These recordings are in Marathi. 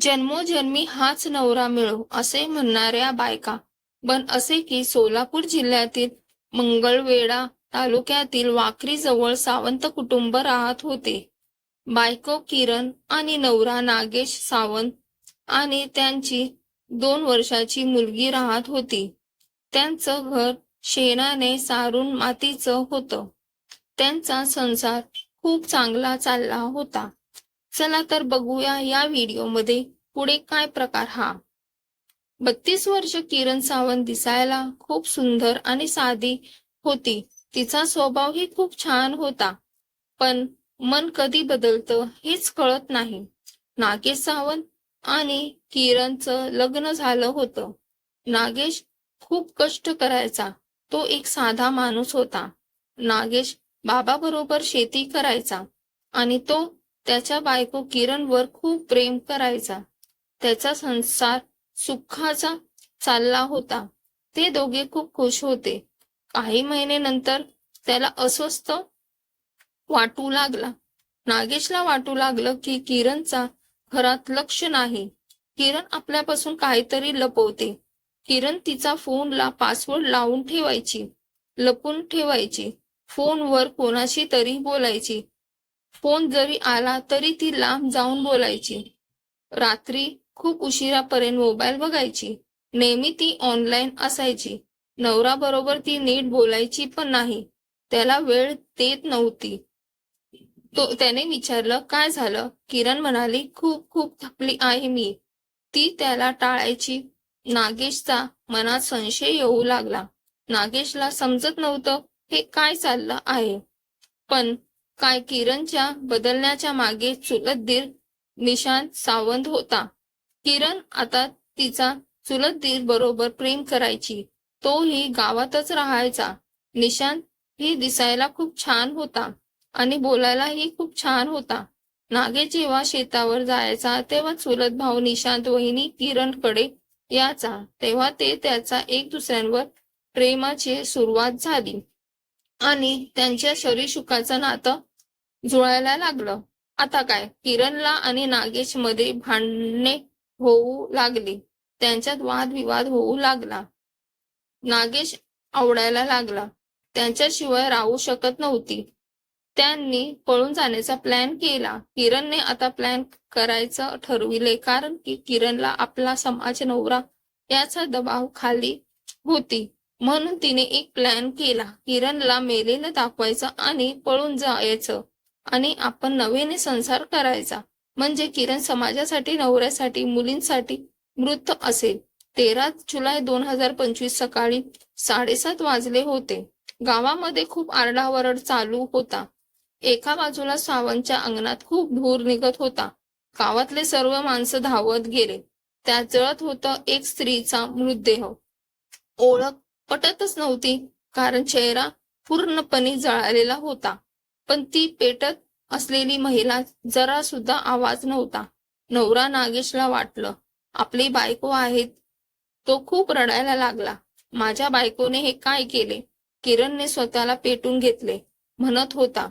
जन्मोजन्मी हाच नवरा मिळो असे म्हणणाऱ्या बायका. पण असे की सोलापूर जिल्ह्यातील मंगळवेढा तालुक्यातील वाकरी जवळ सावंत कुटुंब राहत होते. बायको किरण आणि नवरा नागेश सावंत आणि त्यांची दोन वर्षाची मुलगी राहत होती. त्यांचं घर शेणाने सारून मातीचं होतं. त्यांचा संसार खूप चांगला चालला होता. चला तर बघूया या व्हिडिओमध्ये पुढे काय प्रकार हा. बत्तीस वर्ष किरण सावंत दिसायला खूप सुंदर आणि साधी होती. तिचा स्वभावही खूप छान होता. पण मन कधी बदलतं हेच कळत नाही. नागेश सावंत आणि किरणचं लग्न झालं होतं. नागेश खूप कष्ट करायचा. तो एक साधा माणूस होता. नागेश बाबाबरोबर शेती करायचा आणि तो त्याच्या बायको किरणवर खूप प्रेम करायचा. त्याचा संसार सुखाचा चालला होता. ते दोघे खूप खुश होते. काही महिने नंतर त्याला अस्वस्थ वाटू लागला. नागेशला वाटू लागलं की किरणचा घरात लक्ष नाही. किरण आपल्यापासून काहीतरी लपवते. किरण तिचा फोनला पासवर्ड लावून ठेवायची. लपून ठेवायची. फोनवर कोणाशी तरी बोलायची. फोन जरी आला तरी ती लांब जाऊन बोलायची. रात्री खूप उशिरापर्यंत मोबाईल बघायची. नेहमी ती ऑनलाईन असायची. नवरा बरोबर ती नीट बोलायची पण नाही. त्याला वेळ देत नव्हती. तो त्याने विचारलं काय झालं? किरण म्हणाली खूप खूप थकली आहे मी. ती त्याला टाळायची. नागेशचा मनात संशय येऊ लागला. नागेशला समजत नव्हतं हे काय चाललं आहे. पण काय किरणच्या बदलण्याच्या मागे चुलत दीर निशांत सावंत होता. किरण आता तिचा चुलत दीर बरोबर प्रेम करायची. तोही गावातच राहायचा. निशांत ही दिसायला खूप छान होता आणि बोलायलाही खूप छान होता. नागे जेव्हा शेतावर जायचा तेव्हा चुलत भाऊ निशांत वहिनी किरणकडे याचा तेव्हा ते त्याचा एक दुसऱ्यांवर प्रेमाची सुरुवात झाली. आणि त्यांच्या शरीर सुखाचं नातं जुळायला लागलं. आता काय? किरणला आणि नागेशमध्ये भांडणे होऊ लागली. त्यांच्यात वादविवाद होऊ लागला. नागेश आवडायला लागला. त्यांच्याशिवाय राहू शकत नव्हती. त्यांनी पळून जाण्याचा प्लॅन केला. किरणने आता प्लॅन करायचं ठरविले कारण की किरणला आपला समाज नवरा याचा दबाव खाली होती. म्हणून तिने एक प्लॅन केला. किरणला मेलेलं दाखवायचं आणि पळून जायचं. आणि आपण नव्याने संसार करायचा. म्हणजे किरण समाजासाठी नवऱ्यासाठी मुलींसाठी मृत असेल. तेरा जुलै दोन हजार पंचवीस सकाळी साडेसात वाजले होते. गावामध्ये खूप आरडाओरड चालू होता. एका बाजूला सावंतच्या अंगणात खूप धूर निघत होता. गावातले सर्व माणसं धावत गेले. त्यात जळत होतं एक स्त्रीचा मृतदेह. ओळख पटतच नव्हती कारण चेहरा पूर्णपणे जळालेला होता. पण ती पेटत असलेली महिला जरा सुद्धा आवाज नव्हता. नवरा नागेशला वाटलं आपली बायको आहेत. तो खूप रडायला लागला. माझ्या बायकोने हे काय केले? किरणने स्वतःला पेटून घेतले. म्हणत होता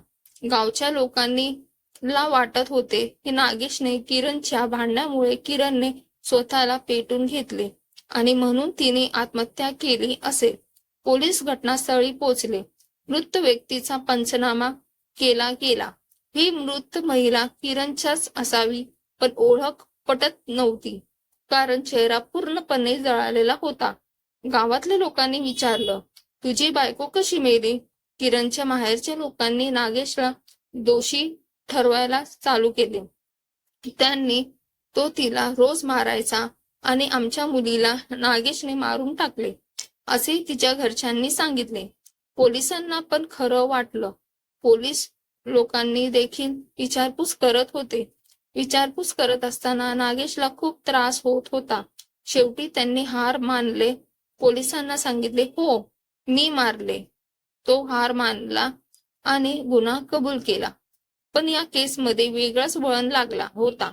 गावच्या लोकांनी ला वाटत होते की नागेशने किरणच्या भांडण्यामुळे किरणने स्वतःला पेटून घेतले आणि म्हणून तिने आत्महत्या केली असेल. पोलीस घटनास्थळी पोहोचले. मृत व्यक्तीचा पंचनामा केला गेला. ही मृत महिला किरणच्याच असावी पण ओळख पटत नव्हती. कारण चेहरा पूर्णपणे जळालेला होता. गावातल्या लोकांनी विचारलं तुझी बायको कशी मेली? किरणच्या माहेरच्या लोकांनी नागेशला दोषी ठरवायला चालू केले. त्यांनी तो तिला रोज मारायचा आणि आमच्या मुलीला नागेशने मारून टाकले असे तिच्या घरच्यांनी सांगितले. पोलिसांना पण खरं वाटलं. पोलीस लोकांनी देखील विचारपूस करत होते. विचारपूस करत असताना नागेशला खूप त्रास होत होता. शेवटी त्यांनी हार मानले. पोलिसांना सांगितले हो मी मारले. तो हार मानला आणि गुन्हा कबूल केला. पण या केसमध्ये वेगळाच वळण लागला होता.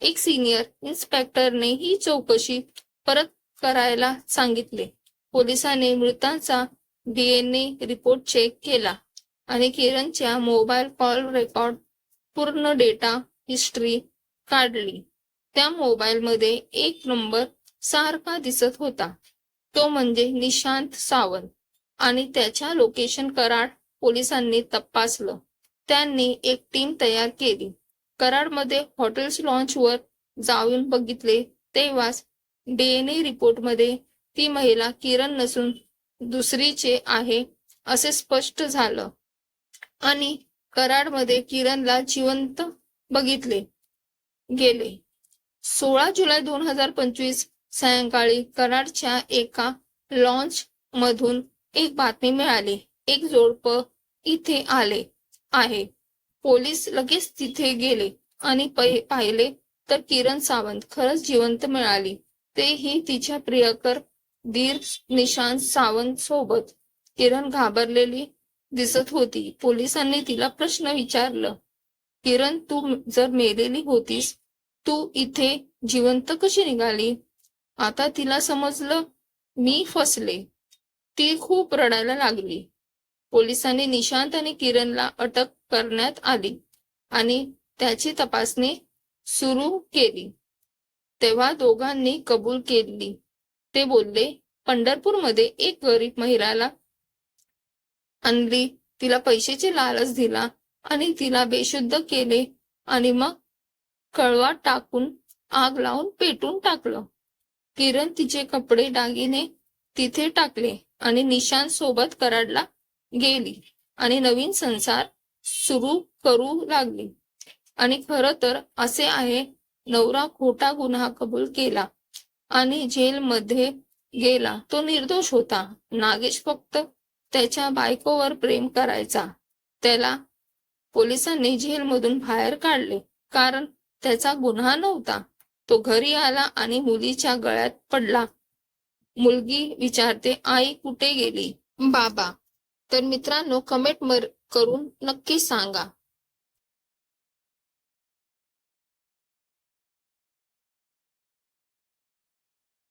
एक सिनियर इन्स्पेक्टरने ही चौकशी परत करायला सांगितले. पोलिसांनी मृतांचा डीएनए रिपोर्ट चेक केला. आणि किरणच्या मोबाईल कॉल रेकॉर्ड पूर्ण डेटा हिस्ट्री काढली. त्या मोबाईलमध्ये एक नंबर सारखा दिसत होता. तो म्हणजे निशांत सावंत. आणि त्याच्या लोकेशन कराड पोलिसांनी तपासलं. त्यांनी एक टीम तयार केली. कराडमध्ये हॉटेल्स लॉन्चवर जाऊन बघितले तेव्हाच डीएनए रिपोर्टमध्ये ती महिला किरण नसून दुसरीचे आहे असे स्पष्ट झालं. आणि कराडमध्ये किरणला जिवंत बघितले गेले. सोळा जुलै दोन हजार पंचवीस सायंकाळी कराडच्या एका लॉन्च मधून एक बातमी मिळाली. एक जोडप इथे आले आहे. पोलीस लगेच तिथे गेले आणि पै- पाहिले तर किरण सावंत खरंच जिवंत मिळाली. तेही तिच्या प्रियकर दीर निशांत सावंत सोबत किरण घाबरलेली दिसत होती. पोलिसांनी तिला प्रश्न विचारलं किरण तू जर मेलेली होतीस तू इथे जिवंत कशी निघाली? आता तिला समजलं मी फसले. ती खूप रडायला लागली. पोलिसांनी निशांत आणि किरणला अटक करण्यात आली आणि त्याची तपासणी सुरू केली. तेव्हा दोघांनी कबूल केली. ते बोलले पंढरपूरमध्ये एक गरीब महिलाला आणली तिला पैशाचे लालच दिला आणि तिला बेशुद्ध केले आणि मग कळवा टाकून आग लावून पेटून टाकलं. किरण तिचे कपडे दागिने तिथे टाकले आणि निशांत सोबत कराडला गेली आणि नवीन संसार सुरू करू लागली. आणि खर तर असे आहे नवरा खोटा गुन्हा कबूल केला आणि जेलमध्ये गेला. तो निर्दोष होता. नागेश फक्त त्याच्या बायकोवर प्रेम करायचा. त्याला पोलिसांनी जेलमधून बाहेर काढले. कारण त्याचा गुन्हा नव्हता. तो घरी आला आणि मुलीच्या गळ्यात पडला. मुलगी विचारते आई कुठे गेली? बाबा. तर मित्रांनो कमेंट करून नक्की सांगा.